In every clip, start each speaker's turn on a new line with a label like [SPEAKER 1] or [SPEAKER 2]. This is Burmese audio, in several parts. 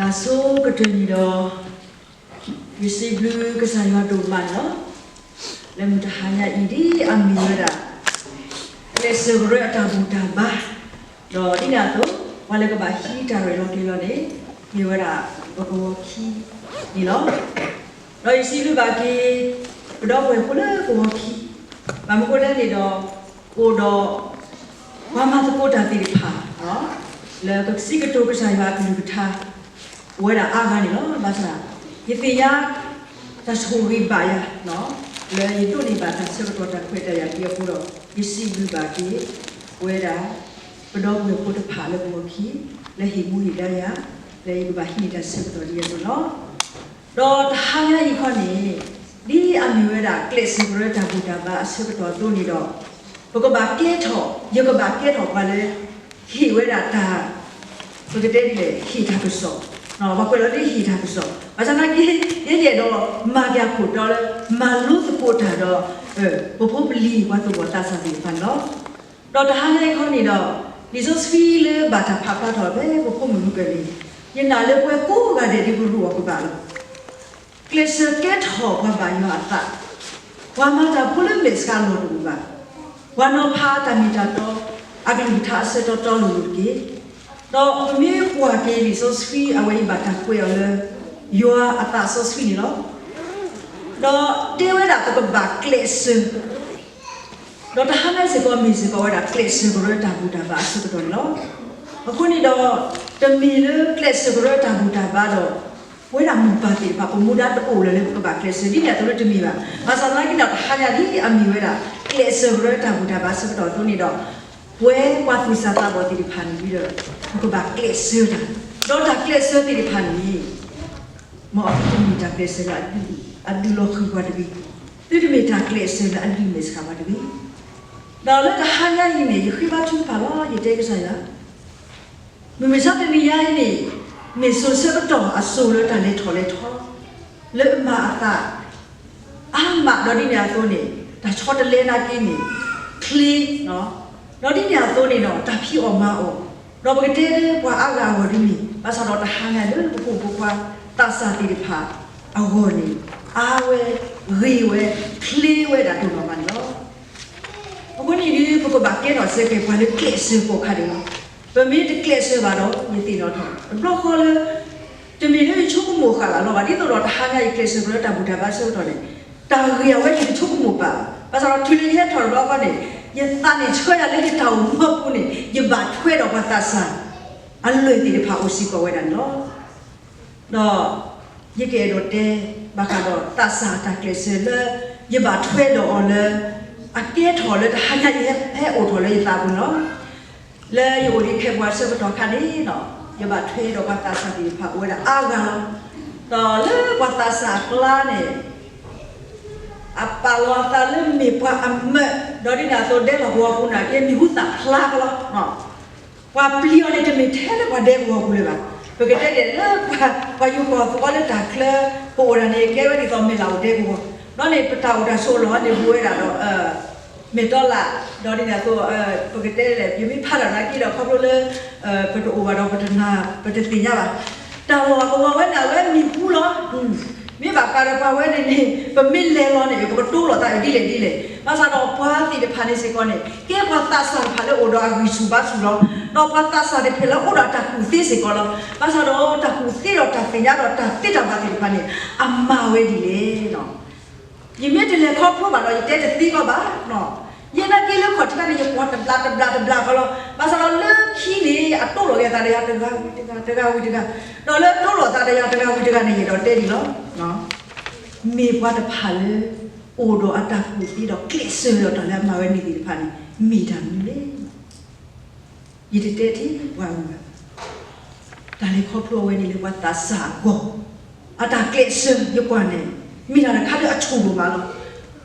[SPEAKER 1] ဒါဆိုကတည်းကတော့ဝီစီဘလူးကစားရတော့မနော်လမ်တဟာညာအီဒီအမီရတာလေဆဘရတာဘူတာဘာတော့ဒီနာတော့ဝါလေကဘာဟီတာရလို့ဒီလိုနေမြေဝတာဘဘောခီဒီနော်တော့ဝီစီလူဘာကီဘတော့ဝဲခုလေဘဘောခီမမကိုလည်းနေတော့ကိုတော့ဘာမှသဘောတာတိဖာနော်လေကစီကတိုကစားရပါဘူးထား ဝဲတာအားကနေနော်ဘာသာယတိယတဆိုရိပါယနော်လေယတုနိပါတဆေတော့တခွေတရပြပူတော့ပစ္စည်းဘူးပါတီဝဲတာဘတော်ဘုပုတ္တဖာလေဘောခီလေဟိမူဟိဒယလေယဘာဟိတဆေတော့ဒီရနော်တော့တဟာယဤခေါနေဒီအမီဝဲတာကလစ်စဘရတာဘူတာဘာဆေတော့တို့ နေတော့ဘကဘာကဲထောယကဘာကဲထောပါလေဟိဝဲတာတာဆိုတဲ့လေဟိတာပစောနော်ဘာကွယ်လို့ဒီဟီတာပစောဘာသာနာကြီးရရတော့မာကြဖို့တော့လေမာလို့စပို့တာတော့အဲဘဖို့ပလီဝတ်တော့တာစာဒီဖန်တော့တော့တဟားလေးခေါနေတော့ဒီဆိုစဖီလေဘာတာဖာဖာတော့ပဲဘဖို့မလူကလေးညနာလေပွဲကိုကတဲ့ဒီဘူးဝကပါလို့ကလစ်စကက်ဟောဘာဘာ Donc, premier point, les sosfi, à Wali Batakwe, le Yoa, à ta sosfi, non? Donc, t'es ouais, là, t'as pas clés. Donc, t'as jamais, c'est comme, mais c'est pas ouais, la clés, c'est pour le tabou d'abas, c'est pour l'eau. အခုနေတော့တမီလေကလစ်စဘရတာဘူတာဘာတော့ဝဲလာမူပါတေပါအမူဒတ်အိုလည်းကဘာကလစ်စဒီကတော့တမီပါမဆာလာကိတော့ဟာရဒီအမီဝဲလာကလစ်စဘရတာဘူတာဘာဆိုတော့သူနေတော့ဝဲကွာဖူစာတာဘောတိဖန်ပြီးတော့ ကဘကလစ်ဆိုတာတော့တာကလစ်စတိဖန်ပြီးမော်တမီတာကလစ်စလာအဒူလောခကွာတဘီတိမီတာကလစ်စလာအဒီမစ်ခါမတဘီဒါလည်းတဟာရရင်နေခိဘချူပါလားဒီတဲ့ကစားရမမစတဲ့နေရရင်နေမေဆိုစကတော့အဆိုးလို့တလည်းထော်လဲထော်လေမအတာအမတော့ဒီနေရာသုံးနေဒါချောတလဲနာကင်းနေ clean နော်တော့ဒီနေရာသုံးနေ တော့တဖြီအောင်မအောင်တော့ဘကတဲ့ဘွာအလာဝဒီမီဘာသာတော့တဟာရလို့ဘုဘဘွာတဆာတိဖာအဝေါ်နေအာဝဲရီဝဲ clean ဝဲတာတို့တော့မနော်အခုနေဒီပကဘာကဲတော့စကေပါလေကလစ်စကိုခါတယ်ပမေတကလစ်စပါတော့ညတိတော့တော့ဘလောခေါ်လေတမီလေးချုံမိုခါလာတော့ဗာဒီတော့တဟာငါကလစ်စဘရတာဘူတာဘာဆိုတော့လေတာရီယဝဲဒီချုံမိုပါဘာသာတော့ထူလေးရဲ့ထော်တော့ကနေ ယတန်နေချွဲရလေတောင်မပူနေယဘတ်ခွဲတော့ဘာသာဆန်အလွေဒီဖာအိုစီကိုဝဲတယ်နော်တော့ယကေတော့တဲဘာကတော့တဆာတကလစ်စလေယဘတ်ခွဲတော့လေအကဲထော်လေတဟာညာရဲ့ဟဲ့အို ထော်လေတာဘူးနော်လဲယိုဒီခေဘွားစဘတော်ခါနေနော်ယဘထွေးတော့ဘာသာစာဒီဖာဝဲတာအာဂါတော်လေဘာသာစာကလာနေအပလောတာလေမေပွားအမဒေါ်ဒီနာတော့တဲ့ဘောကူနာရဲ့မြူတာဖလာကလောနော်ဝါပလီယိုလေတမေထဲလေဘာတဲ့ဘောကူလေပါဘယ်ကတဲ့လေဘာဘာယူကောပေါ်လေတာကလပေါ်ရနေကဲဝဲဒီတော့မေလာတဲ့ဘောနော်နေပတာ မြေပါကာရပါဝဲနေနေပမစ်လဲလောနေကဘတူလောတာဒီလေဒီလေဘာသာတော့ပွားတီတဖာနေစေကောနေကဲဘာသာဆန်ဖာလေအိုဒါဂီစုဘဆူလောတော့ဘာသာဆာတဲ့ဖလာအိုဒါတကူသိစေကောလောဘာသာတော့တကူသိတော့တဖင်ရတော့တသိတော့ဘာသိဖာနေအမဝဲဒီလေနော်ဒီမြတ်တယ်ခေါ်ဖို့ပါတော့တဲ့တဲ့သိကောပါနော်ယနေ့ကလေးခေါ်တဲ့နေပေါ်တဘလာတဘလာတဘလာခလောဘာသာတော့လက်ခီနေအတော့လောရတဲ့တရားတရားတရားတရားတရားတော့လက်တော့လောတရားတရားတရားနေတော့တဲ့ဒီနော် နော်မေဘွားတဖာလေအိုဒိုအတာခုပြီးတော့ကလစ်ဆွေတော့တလည်းမဝဲနေဒီဖာနေမိတာမီလေရတဲ့တဲ့တီဝါဝါဒါလေခေါပလိုဝဲနေလေဝတ်တာစာကိုအတာကလစ်ဆွေရကွာနေမိလာခါတဲ့အချုံလိုပါလို့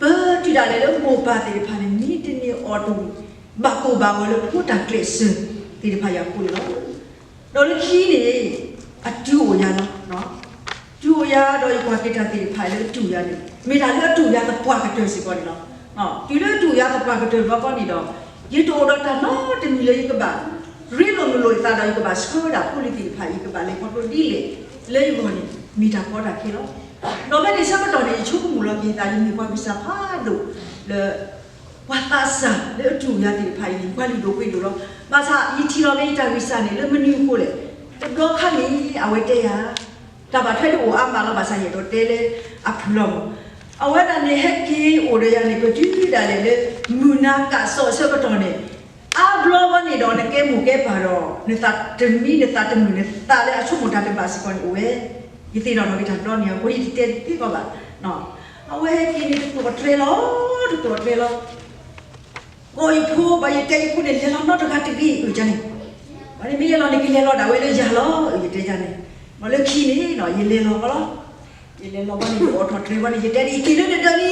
[SPEAKER 1] ဘာတီဒါလေလို့မိုပါတီဖာနေနီးတနေအော်တိုဘာကိုဘာကိုလို့ဖူတာကလစ်ဆွေတီဖာရပူလို့တော့ခီးနေအတူရနော်နော် တူရတော့ကွာကတာတီဖာလေတူရတယ်မိလာလေတူရတဲ့ပွားကတဲ့စီကောနော်နော်ဒီလေတူရတဲ့ပွားကတဲ့ဘောကောနေတော့ရတိုတော့တနော်တမီလေးကပါခရီလိုမလို့တာတော့ကဘာစကောဒါပိုလီတီဖိုင်ကဘာလေပေါ်ဒီလေလေဘောနီမီတာပေါ်တာခေလို့တော့လည်းစမတော်နေချုပ်မှုလို့ပြည်သားကြီးမြေပွားပစ္စဖာလို့လေဝါတာဆာလေအထူရတဲ့ဖိုင်ဒီကွာလီတို့ပြေလို့မဆာဤတီရောလေးတာဝိစာနေလေမနူကိုလေတော့ခါလီအဝဲတဲ့ရ တဘာထဲလို့အမလာဘာဆိုင်ရတော့တဲလေအဖလုံးအဝဲတနေဟက်ကီအိုရရနေကိုကြည့်ကြည့်တယ်လေမူနာကဆော့ဆော့ကတော့နေ a blowa ni do ne ke mu ke paro ne ta temi ne ta temi ne ta le achu mo ta te ba si kon we yi ti do no ki ta do ni ko yi te ti ko ba no a we ki ni tu ko tre lo tu ko tre lo ko yi phu ba yi te ku ne le lo no to ka ti bi u ja ni ba ni mi le lo ni ki le lo da we le ja lo yi te ja ni mo le ki ni no yi le lo ko lo yi le lo ba ni o to tre ba ni yi te ni ki le de da ni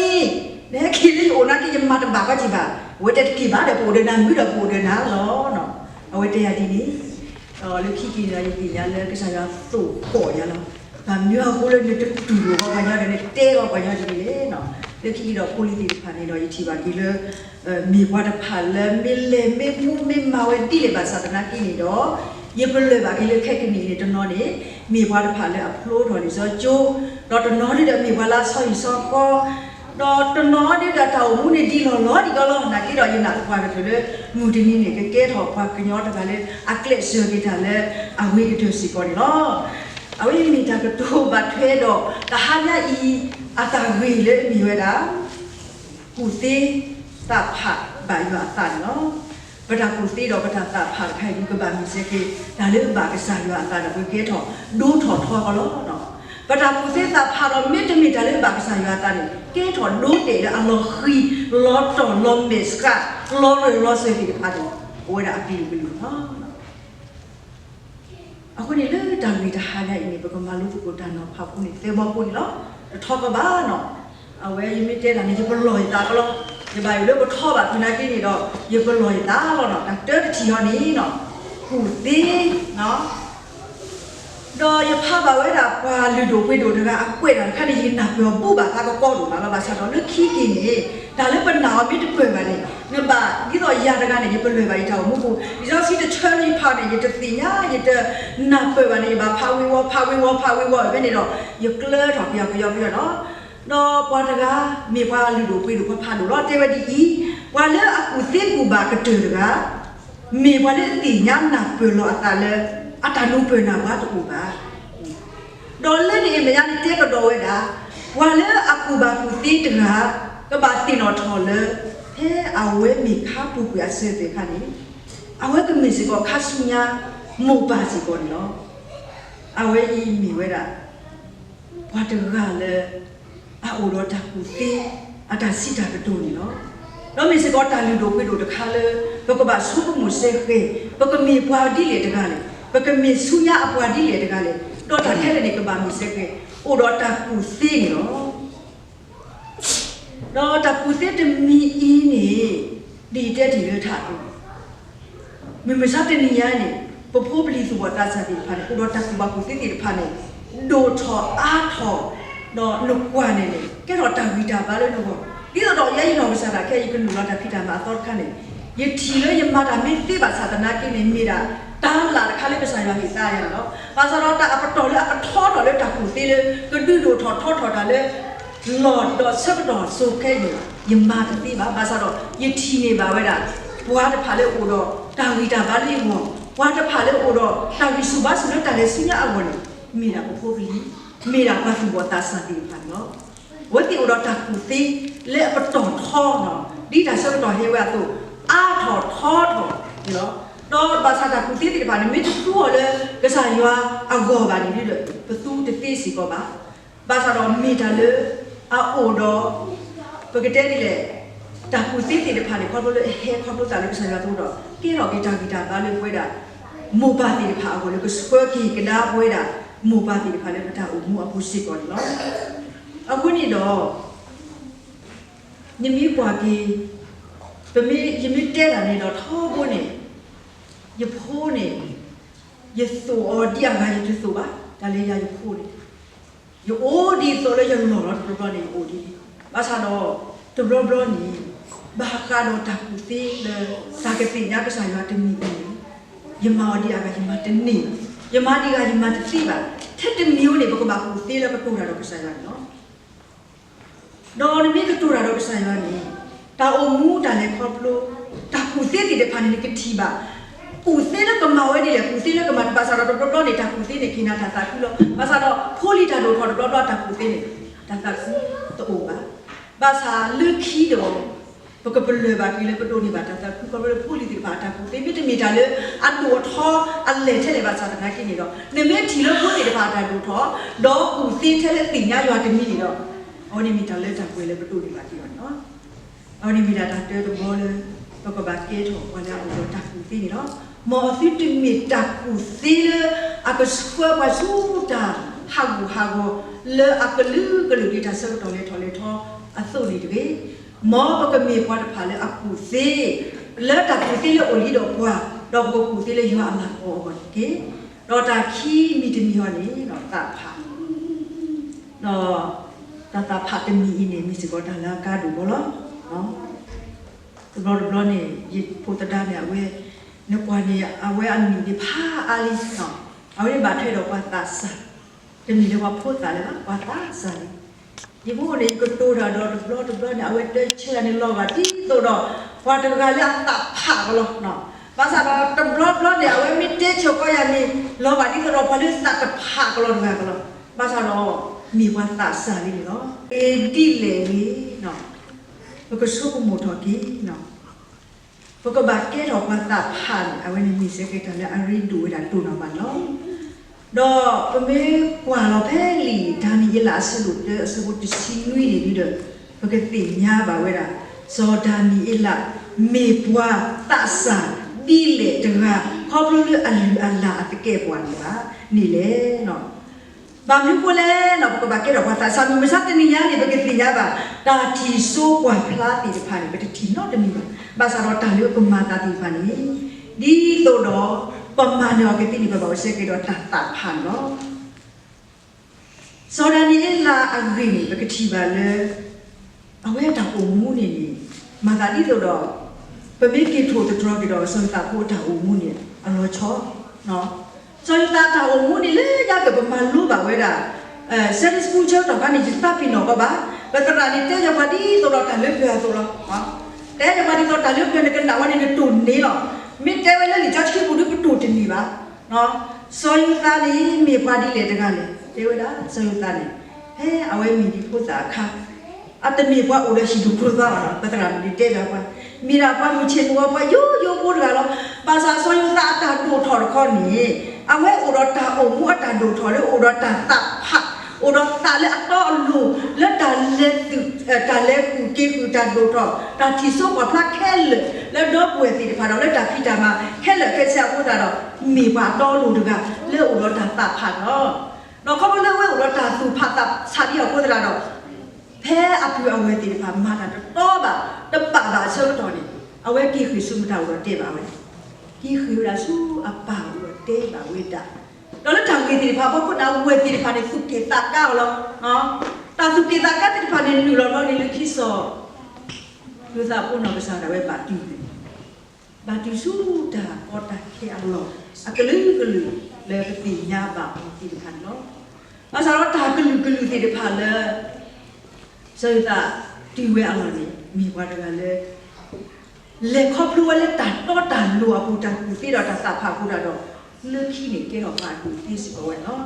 [SPEAKER 1] နဲခီလီအိုနာတိယမတ်ဘာကတိဘာဝတ်တက်ကိဘာတဲ့ပိုဒနာမြူတဲ့ပိုဒနာလောနော်အဝတ်တရားဒီနီအော်လူခိကိရာယတိညာလဲကစားရသို့ပေါ်ရလောဗာမြောကိုလည်းတူတူရောဘာညာတဲ့တဲရောဘာညာဒီလေနော်လူခိတော့ပိုလီတီဖာနေတော့ယတိဘာဒီလေမြေဘွားတဖာလဲမီလေမေမူမေမဝဲတိလေဘာသာတနာကိနေတော့ယေပလေဘာကိလေခက်ကိနေတနော်နေ မြေဘွားတဖာလဲအဖလိုးတော်နေစောကျိုးတော့တနော်နေတဲ့မြေဘွားလာဆောရင်စောကောတော့တနော်ဒီကတောင်မူနေဒီလောလောဒီကလောနာကိတော့ရင်နာခွာပဲဆိုလေမူဒီနေနေကကဲထော်ခွာကညောတကလည်းအကလက်ဆောကိတာလည်းအဝိကတစီကောဒီလောအဝိမိတာကတူဘတ်ထွဲတော့တဟာညာဤအတာဝီလေမြွေတာကုတိတဖတ်ဘာယအတန်နော် ပဒါကုတိတော့ပဒါတဖတ်ခိုင်ဒီကဘာမီစကေဒါလည်းဘာကစားရအတာတော့ကဲထော်ဒိုးထော်ထော်ကလောနော်ပဒါပုစေတာဖာရောမီတမီတလည်းဘာကစားရတာလေကဲထော်ဒိုးတယ်အလောခီလောတော်လုံးမစ်ကလောရလောစေဒီဖာတော့ဝဲတာအပီပီနော်အခုနေလေတန်မီတဟာလိုက်နေဘကမလို့ကိုတန်တော့ဖာဖို့နေသေမဖို့နေနော်ထောက်ကဘာနော်အဝဲယမီတဲတာနေဘလော်တာကလော ဒီဘာလို့ကိုထောက်ပါခဏကိနေတော့ယဘလော်တာလောနော်ဒါတဲတီဟောနေနော်ခုသေးနော်တော့ရဖပါဝဲတာပါလူတို့ဝိတို့တကအကွက်တာခဏရင်နာပြောပူပါကတော့ကောတော့လာပါစားတော့လူခီကင်းနေဒါလည်းပနာမိတကွယ်ပါလေငါပါဒီတော့ရတကနေရပလွယ်ပါရတော့မဟုတ်ဘူးဒီတော့စီတချာလီဖာနေရတသိညာရတနာပွယ်ပါနေပါဖာဝေဝဖာဝေဝဖာဝေဝပဲနေတော့ရကလတော့ပြောပြောပြောနော် တော့ပွားတကမေပွားလူတို့ဝိတို့ဖာလို့တော့တေဝဒီဤဝါလဲအခုသိကူပါကတူတကမေပွားလေသိညာနာပွယ်လို့အတာလဲအတာလုံးပွယ်နာပါတူပါဒေါ်လက်နေမရတဲ့ကတော့ဝဲတာဝါလဲအခုပါကူတိတကကဘာတင်တော်ထော်လဲဖဲအဝဲမိခါပူပြဆဲတဲ့ခါနေအဝဲကမစ်စကောခါဆုညာမူပါစီကောနော်အဝဲဤမိဝဲတာဘွားတကလည်း အအိုတော့တကူတိအတာစီတာကတူနေနော်တော့မစ်စကောတာလူတို့ပြတို့တခါလဲဘကဘာဆုမှုစဲခဲဘကမီဘွားဒီလေတကလည်းဘကမီဆုညာအပွားဒီလေတကလည်းတော့တာထဲလေကဘာမီစဲခဲအိုတော့တကူသိနော်တော့တပူတဲ့တမီအင်းနေဒီတက်ဒီရထားတယ်မမစားတဲ့နေရနေပပိုးပလီသူဝတာစားပြီးဖာနေတော့တကူပါပူတဲ့ဒီဖာနေဒိုထောအားထော တော့လုကွာနေလေကဲတော့တဝီတာပါလို့တော့ဒီတော့ရရင်တော့စားတာခဲရကနူလာတာဖိတာမှာတော့ခနဲ့ယတီလေယမတာမေတိပါသာတနာကိနေမိတာတာလာခါလေးပဆိုင်ရဟိတာရနော်ပါစတော့တာအပတော်လေအထောတော်လေတကူသေးလေကဒူဒိုထောထောထောတာလေလော်တော့ဆက်တော့ဆိုခဲ့ရယမတတိပါဘာသာတော့ယတီနေပါဝဲတာဘွားတဖာလေအိုတော့တာဝီတာဘာလေးမောဘွားတဖာလေအိုတော့တာဝီစုပါစလို့တာလေစညာအဝနမိတာဘဖိုးပြီး မိတာဘာသူဘောတာစတိဖာနော်ဝတိအိုတော့တာကူသေးလေအပတော်ထောနော်ဒီတာဆက်တော့ဟဲဝဲတော့အာထောထောထောနော်တော့ဘာသာတာကူသေးတိပါနေမိတူဟောလေကစားရွာအဂောပါနေပြီလို့ဘသူတတိစီကောပါဘာသာတော့မိတာလေအိုတော့ပကတဲ့လေတာကူစီတီတဖာလေခေါ်လို့ဟဲခေါ်လို့တာလေဆရာတို့တော့ကဲတော့ဂီတာဂီတာကလည်းဝဲတာမိုဘာတီတဖာကိုလေကစကွာကီကဒါဝဲတာ မိုဘာတီတဖာလေပတာအမှုအပူစီကောနော်အခုနေတော့ညမီပွားကြီးပမေယမီတဲတာနေတော့ထောဖို့နေရဖိုးနေရဆိုအော်ဒီအငါရဆိုပါဒါလေးရရဖိုးနေ yo odi solo yo no no no ni odi basa no to bro bro ni ba ka no ta ku ti le sa ke ti nya ka sa ya ti ni ni ယမဝဒီအကယမတနေ ယမဒီကယမတတိပါထက်တမျိုးနေဘကဘာကိုသေးလည်းကတူတာတော့ကစားရနော်တော့ဒီကတူတာတော့ကစားရနေတာအမူတာလည်းခေါပလို့တာကူသေးတဲ့ဖာနေကတိပါကူသေးလည်းကမဝဲဒီလေကူသေးလည်းကမပါစားတော့တော့တော့နေတာကူသေးနေခိနာတာတာကူလို့ပါစားတော့ဖိုလီတာတော့တော့တော့တာကူသေးနေတာတာကူတော့ပါဘာသာလူခီတော့ ပကပလဘာကီလေပတိုနီဘာတာတာပကပလပူလီဒီဘာတာပူတေမီတမီတာလေအတူထောအလေထဲလေဘာသာနာကိနေတော့နေမေထီလို့ပူနေတဘာတာဒူထောဒေါ်ကူသင်းထဲလေတင်ညာရွာတမီနေတော့အော်ဒီမီတာလေတာပွေလေပတိုနီဘာကီရောနော်အော်ဒီမီတာတာတဲတော့ဘောလေပကဘာကေထောဝလာအိုတာကူသင်းနေတော့မော်သီတမီတာကူသင်းလေအကစခွာပါဆူတာဟာဂူဟာဂူလေအကလူကလူဒီတာဆောတော်လေထောလေထောအသုနေတကေ မောပကမေပွားတဖာလေအကူသေးလက်တာကူသေးလေအိုလီတော့ကွာတော့ကိုကူသေးလေရွာအလာပေါ်ဟုတ်ကေတော့တာခီမီတမီဟောနေတော့တာဖာတော့တာတာဖာတမီနေမီစကောတာလာကားဒူဘောလောနော်ဘလောဘလောနေဒီပိုတတာနေအဝဲနကွာနေအဝဲအမီဒီဖာအာလီဆောင်အဝဲဘာထဲတော့ကွာတာဆာတမီလေကွာပိုတာလေကွာတာဆာလေ ဒီမို့လေကတိုရာတော့ဘလော့ဘလော့နဲ့အဝဲတဲ့ချဲနေလောကတီတော့တော့ဘာတကလည်းအတာဖာကလို့နော်ဘာသာတော့တဘလော့ဘလော့နဲ့အဝဲမီတဲချောကရနေလောကတီတော့ဘာလို့စတာဖာကလို့ငါကလို့ဘာသာတော့မိဝတ်တာစာလီနော်အေဒီလေလီနော်ဘကဆုကမို့တော့ကီနော်ဘကဘာကဲတော့ဘာသာဖာအဝဲနေမိစကေတလည်းအရီဒူရတူနော်မနော် တော့ပမေကွာတော့ဖဲလီဒါနီရလာဆလူတဲ့အစဘတ်စီနွီနေပြီးတော့ဘကတိညာပါဝဲတာဇော်ဒါနီအလာမေပွားတဆာဒီလေတကခေါပလူအလူအလာအတကဲပွားနေပါနေလေနော်ဘာမျိုးကိုလဲနော်ဘကဘာကဲတော့ဘာသာဆာမမစတ်နေညာနေဘကတိညာပါတာတီဆိုးကွာဖလားတီဖာနေဘကတိနော်တမီပါဘာသာတော့တာလို့ကမာတာတီဖာနေဒီတော့တော့ ပမာနောကတိနေပါဘာစကေတော့တတ်တာဖာနော်စောဒနီလာအဂရီဘကတိပါလေအဝဲတာအုံမှုနေနေမာတာဒီတော့တော့ပမေကေထိုတတော်ကတော့စံတာဖို့တာအုံမှုနေအလောချောနော်စောရတာတာအုံမှုနေလေရကပမာလူပါဝဲတာအဲဆယ်စကူချောတော့ကနေစတာပီနော်ကပါဘကရာနီတဲ့ရပါဒီတော့တာလေပြဆိုတော့ဟာတဲ့ရပါဒီတော့တာလေပြနေကန်ဝနေနေတုန်နေလော မိတဲဝဲလေချချီဘူးဒုပတူတင်နေပါနော်စောရတာလေမေပါဒီလေတကလေတေဝဒါစောရတာလေဟဲအဝဲမီဒီဖို့သာခါအတမီဘွားအိုရရှိဒုပရသာပတရာဒီတဲ့ကြပါမိရာဘွားမချင်ဘောဘွားယိုယိုပိုးလာတော့ပါစာစောရတာတာတူထော်ခေါနေအဝဲအိုရတာအုံမွတ်တာဒူထော်လေအိုရတာတာဖတ် အိုရတာလေအတော်လူလက်တာလက်တူတာလေကူကေကူတာဒူထော်တာတီဆိုကဖလာခဲလလက်တော့ပွေစီဖာတော့လက်တာဖီတာမှာခဲလခဲဆက်ဖို့တာတော့မိပါတော်လူတကလက်အိုရတာတာဖတ်တော့တော့ခမလဲဝဲအိုရတာသူဖတ်တာစာရီကိုတာတော့ဖဲအပူအဝဲတေဖာမာတာတော့ပါတပါတာဆောတော်နေအဝဲကိခိစုမတော်တော့တေပါဝဲကိခိရဆူအပါဝတေပါဝဲတာတော့လက်တံကေတေဖာဘောကနာဝဲတေဖာနေစုကေတာကောက်လောနော်တာစုကေတာကတေဖာနေလူလောနေလူခိစောလူသာပုနောကစားတယ် ဝဲပါတီဘာတီစုတာပေါ်တာခေအလောအကလူကလူလေပတိညာပါတီဖာနော်အစားတော့တာကလူကလူတေဖာလဲဆိုတော့ဒီဝဲအလာနေမိဘတကလည်းလေခေါပလူဝဲလက်တာတော့တာလူအပူတာကူပြီးတော့တာစာဖာကူတာတော့လူခိနေကေတော့ပါ ကူဒီစီကောနော်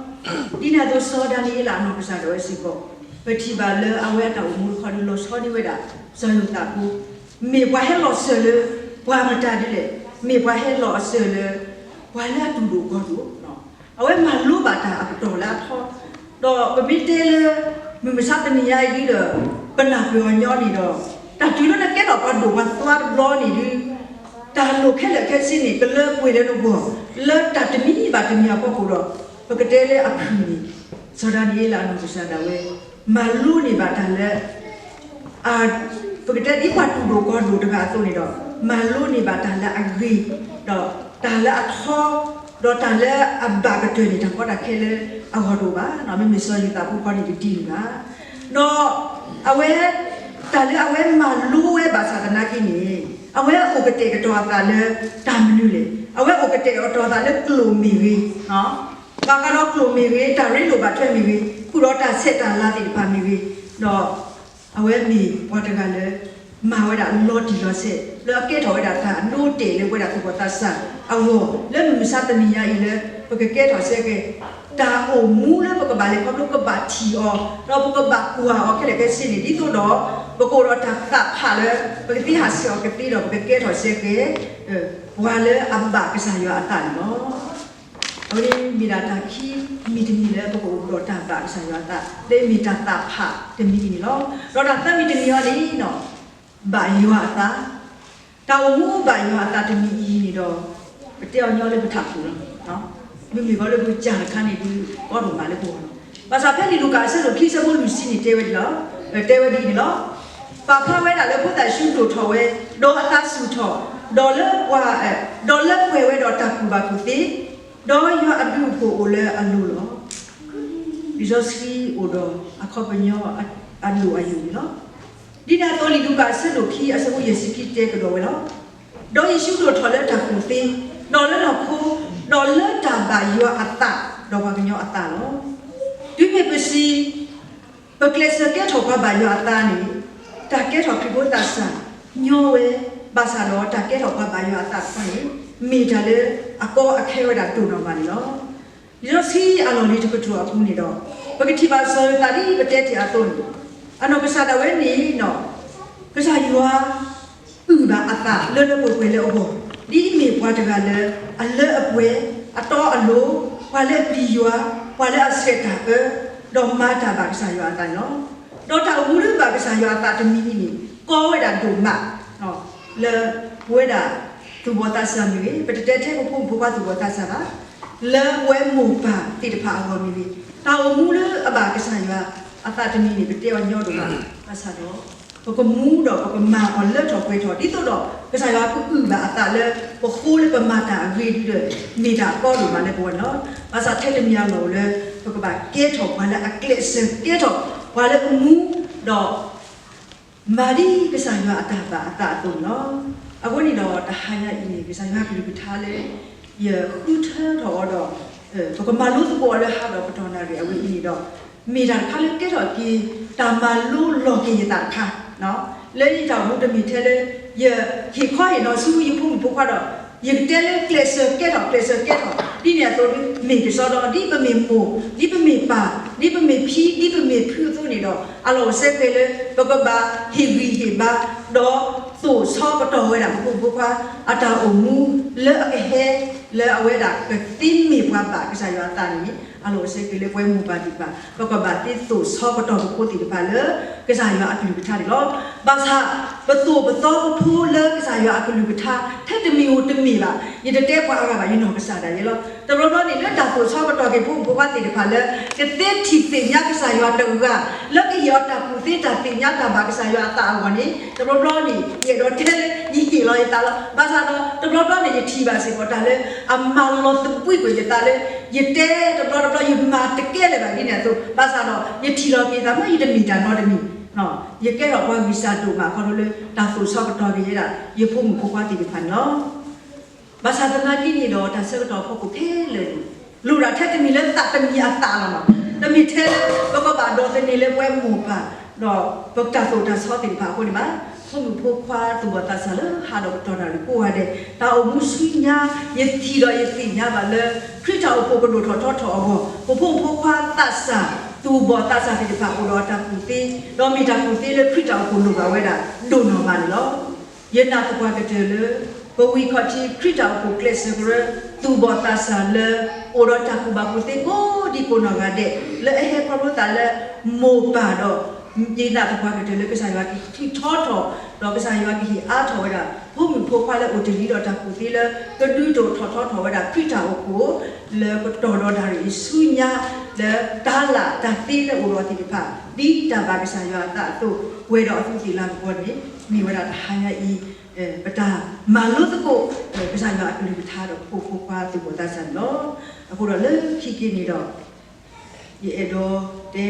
[SPEAKER 1] ဒီနာတော့စောဒနီလာနော်ပစားတော့စီကောပတိပါလေအဝဲတော်မူခေါ်လို့စောဒီဝဲတာဆိုရတာကူမေဘွားဟဲလို့ဆလေဘွားမတာဒီလေမေဘွားဟဲလို့ဆလေဘွားလာတူလို့ကောတော့နော်အဝဲမလူပါတာအတော်လာထောတော့ပပိတဲလေမမစားတနေရည်တော့ပနာပြောညောနေတော့တာတူလို့နဲ့ကဲတော့ဘာလို့မသွားလို့နေဒီ တာလို့ခဲလက်ခဲစင်းနေကလေးပွေတယ်လို့ဘောလက်တာတမီပါတမီပေါ့ကိုတော့ပကတဲလေအခုနေစောဒနီလာလို့စားတာဝဲမလူနေပါတလဲအာပကတဲဒီပါတူလို့ကောလို့တကားဆိုနေတော့မလူနေပါတလဲအဂရီတော့တာလဲအခေါ်တော့တန်လဲအဘာကတွေ့နေတာကတော့ခဲလေအဟောတော့ပါနော်မမစောရတာပူပါနေတီလူကနော်အဝဲတန်လဲအဝဲမလူဝဲဘာသာကနာကိနေ အဝဲဥကတေကတော့တာလေတာမနုလေအဝဲဥကတေတော့တာလေကလိုမီဝီနော်ဘာကတော့ကလိုမီဝီတာရင်းလိုပါထွက်မီဝီခုတော့တာဆက်တာလာတိပါမီဝီတော့အဝဲမီဝတ်တကလေမာဝဲတာလော်တီလော်ဆက်လော်ကေထော်ဝဲတာတာနိုတေလေဝဲတာခုပေါ်တာဆာအဝလဲမမစတမီယာဤလေပကကေထော်ဆက်ကေ တာအိုမူလဲပကဘာလေပကလုကဘာတီအောတော့ပကဘာကူဟာအော်ကလေကစင်းဒီတို့တော့ပကိုတော့တာကဟာလေပကတိဟာစီအော်ကတိတော့ပကကေထော်ဆက်ကေဝါလေအမ်ဘာကစားရအတန်နော်အဝိမီရာတာခီမီတမီလေပကိုတော့တာတာကစားရတာလေမီတာတာဖာတမီနီလောတော့တာမီတမီရောလေနော်ဘာယောတာတောင်မူဘာယောတာတမီကြီးနေတော့တယောက်ညောလေးမထပ်ဘူးနော် မိမိဘာလို့ကိုကြာခန်းနေဘူးကောတော့ပါလေပေါ့နော်ဘာသာဖက်လီလူကဆက်လို့ခိစဖို့လူစီနေတဲဝဲလောတဲဝဲဒီနော်ပါခဝဲတာလေဘုဒ္ဓရှုတို့ထော်ဝဲဒေါ်အသဆုထော်ဒေါ်လကွာအဲဒေါ်လကွယ်ဝဲတော့တကူပါကူတီဒေါ်ရအပြုကိုအိုလဲအလူလောဒီဇောစကီအိုတော့အခပညောအလူအယူနော်ဒီနာတော်လီလူကဆက်လို့ခိအစဖို့ရစီခိတဲကတော့ဝဲနော်ဒေါ်ယေရှု တို့ထော်လဲတကူတီဒေါ်လတော့ခိုးတော့လတ်တာပါယောအတတော့ဘာကညောအတလောဒီမေပစီပကလစကဲထောကပါယောအတနီတာကဲထောပြဖို့တဆာညောဝဲဘာသာတော့တာကဲထောကပါယောအတခွန်မိတလေအကောအခဲဝဒတူတော့ပါလောဒီတော့စီအလုံးလေးတကထူအခုနေတော့ပကတိပါဆောတာဒီပတက်တီအတုံးအနောကစားတော့ဝဲနေနော်ကစားယောဥဘာအတလဲလဲပွေပွေလဲအဘော ဒီမေပွားတကလည်းအလဲအပွဲအတော်အလိုဘာလဲပြီးရွာဘာလဲအစက်တာပဲတော့မတာပါကစားရွာတန်နော်တော့တာဝူရပါကစားရွာတာတမီနီကောဝဲတာဒုမနော်လဲဝဲတာသူဘောတာဆာမီပတတဲထဲကိုဖုန်ဘွားသူဘောတာဆာပါလဲဝဲမူပါတိတဖာအောမီတာဝမူရအပါကစားရွာအတာတမီနီပတဲဝညောတော့ပါဆာတော့ ပကမူတော့ပကမာအလက်တော့ခွေတော့ဒီတော့ကစားရကူကူလာအတာလဲပခိုးလေပမာတာဂေဒီတဲ့မိတာပေါ်လို့မလဲပေါ်နော်ဘာသာထက်တမြလို့လဲပကပါကဲတော့ဘာလဲအကလစ်စကဲတော့ဘာလဲမူတော့မာဒီကစားရအတာပါအတာတော့နော်အခုနေတော့တဟရအင်းကစားရကလူထားလဲရခုထတော့တော့အဲပကမာလို့ပေါ်လဲဟာတော့ပတော်နာရီအဝိအင်းတော့မိတာခါလဲကဲတော့ကီတာမလူလောကီတာခါ နော်လဲဒီတော့ဘုဒ္ဓမီထဲလဲရခေခွာရတော့စူးရဖို့ဘုခွာတော့ရတဲလဲကလစ်ကဲတော့ကလစ်ကဲတော့ဒီနေတော့မေကစောတော့ဒီပမေမိုဒီပမေပါဒီပမေဖြီဒီပမေဖြူသူနေတော့အလောဆက်ပဲလဲဘဘဘာဟီဗီဟီဘာတော့သို့ဆောပတော်ဝဲတာဘုဘခွာအတာအမူလဲအဟဲလဲအဝဲတာကတင်းမီဘွားပါကစားရတာနေ အလောဆက်ပဲလဲပွဲမူပါဒီပါဘဘဘာတိသို့ဆောပတော်ကိုတိပါလဲကစားရအကလူပထားတယ်လို့ဘာသာဘသူဘသောဖိုးလဲကစားရအကလူပထားထက်တမီကိုတမီပါရတဲ့ပွားအကပါရနော်ကစားတယ်ရလို့တဘလို့နေလက်တာသို့ဆောပတော်ကေဘုဘဘတိပါလဲကတဲ့တီပညာကစားရတူကလက်ကရတာပူတိတာပညာတာဘာကစားရအ တာဝနေတဘလို့နေရတော့တဲညီကီလောရတာလို့ဘာသာတော့တဘလို့နေရထီပါစေပေါ်တာလဲအမလောတပွိကိုရတာလဲရတဲ့တဘလို့တော့ရမာတကဲလေပါနေတော့ဘာသာတော့ရထီလောပြေတာမရတဲ့မီတာတော့တမီနော်ရကဲတော့ဘာဗီဇာတူမှာခေါ်လို့တာဆိုဆော့တော့ရရရဖို့မဖို့ပါတီဖန်နော်ဘာသာတနာကြီးနေတော့ဒါဆက်တော့ဖို့ကိုဖဲလေလူရာထက်တမီလဲတတ်တမီအတာလာမှာတမီထဲဘဘဘာတော့နေလဲပွဲမူပါတော့ဘကတာဆိုတာဆော့တင်ပါကိုဒီမှာ ဖုန်ဖို့ခွာတူဘတာဆလဟာတော့တော်တယ်ကိုရတဲ့တာအမှုရှိညာယတိတော့ယတိညာပါလေခရစ်တော်ဖို့ကလို့ထော်ထော်ထော်ဘောဖို့ဖို့ခွာတတ်ဆာသူဘောတဆာတိပါကိုတော့တပူတေတော့မီတာပူတေလေခရစ်တော်ကိုလိုပါဝဲတာဒုံတော်ပါလောယနာတကွာကတဲ့လေဘဝီခတိခရစ်တော်ကိုကလစ်စဂရသူဘောတဆာလေအိုတော့တကူပါပူတေကိုဒီကိုနော်ကတဲ့လေအဟေပရတာလေမောပါတော့ ဒီနာတကွာကတဲ့လေကစားရကီထောထောတော့ကစားရကီအားထောဝဲတာဘုံဖိုခွာလေအိုတလီတော့တကူတေလေကဒူတော့ထောထောထောဝဲတာခရစ်တော်ကိုလေကတော်တော်ဒါရီဆုညာလေတာလာတာတိလေအိုတော့တိဖာဒီတဘာကစားရတာတော့ဝဲတော့အခုဒီလာဘောနေမိဝဲတာဟာရဤအဲပတာမလို့တကိုကစားရအကလူထားတော့ဖိုဖိုခွာသူဘောတဆန်နော်အခုတော့လေခိကိနေတော့ဒီအတော့တဲ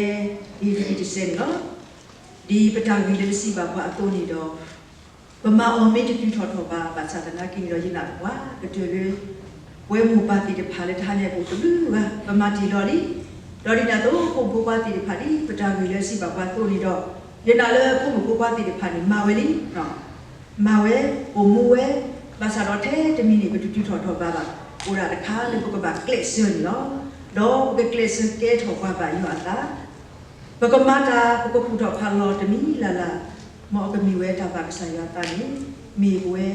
[SPEAKER 1] ဒီဒီဒီစင်နော် ဒီပတာဝီလေးစီပါဘာအတူနေတော့ဗမာအောင်မေတ္တူထော်ထော်ပါဘာသာတနာကိရောရင်နာကွာကတူလေဝဲမူပါတိတဖာလေထားနေကိုတူကဗမာတီတော်ဒီတော်ဒီနာတော့ကိုဘူပါတိတဖာဒီပတာမီလဲစီပါကွာတူဒီတော့ရင်နာလေကိုဘူပါတိတဖာဒီမာဝဲလီနော်မာဝဲဘုံမူဝဲဘာသာတော်ထဲတမီနေကတူတူထော်ထော်ပါပါဟိုရာတခါလေပုကပါကလစ်ဆွန်နော်တော့ကကလစ်စကဲထော်ပါပါယောတာ ဘကမတာဘကဖူတော့ဖာလောတမီလာလာမောကမီဝဲတာပါကစားရတာနေမီဝဲ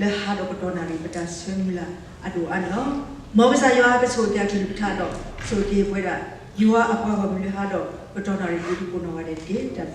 [SPEAKER 1] လဲဟာတော့ကတော့နာရီပတာဆွေးမလာအတူအနော်မောကစားရကဆိုပြတူပထားတော့ဆိုဒီဝဲတာယူအအပွားကမီဟာတော့ကတော့နာရီဒီကိုနော်ရတဲ့တေတပ်